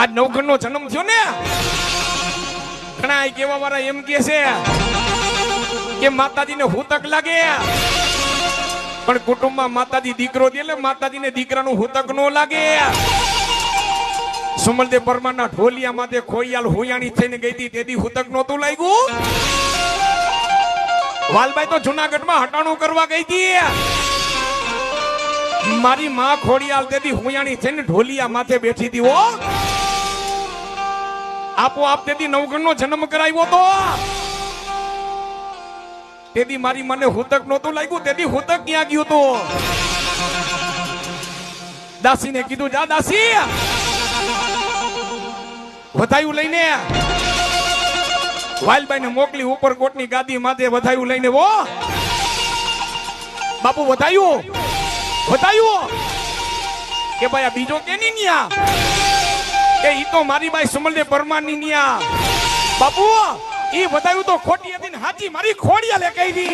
આજ નવખંડ નો જન્મ થયો ને. ઘણા કેવા વાળા એમ કે છે કે માતાજીને હુતક લાગે. પણ કુટુંબમાં માતાજી દીકરો દે એટલે માતાજીને દીકરાનું હુતક નો લાગે. સુમલદેવ પરમારના ઢોલિયા માથે ખોયાલ હુયાણી થઈને ગઈ હતી, તેથી હુતક નહોતું લાગ્યું. વાલભાઈ તો જુનાગઢમાં હટાણું કરવા ગઈ હતી. મારી માં ખોડિયાલ તેથી હુયાણી થઈને ઢોલિયા માથે બેઠી હતી હો. આપો આપ તેથી નવગણનો જન્મ કરાવ્યો તો? તેથી મારી મને હુતક નહોતું લાગ્યું, તેથી હુતક ક્યાં ગયું તો? દાસીને કીધું, જા દાસી. વધાયું લઈને. વાલબાઈ ને મોકલી, ઉપર કોટની ગાદી માથે વધાયું લઈને વો બાપુ, વધાયું? વધાયું? કે ભાઈ, આ બીજો કેની ન્યા? કે ઈ તો મારી બાઈ સુમલને પરમાની નિયા. બાપુ ઈ વધાયું તો ખોટી હતી ને હાચી મારી ખોડિયા લે કહી દી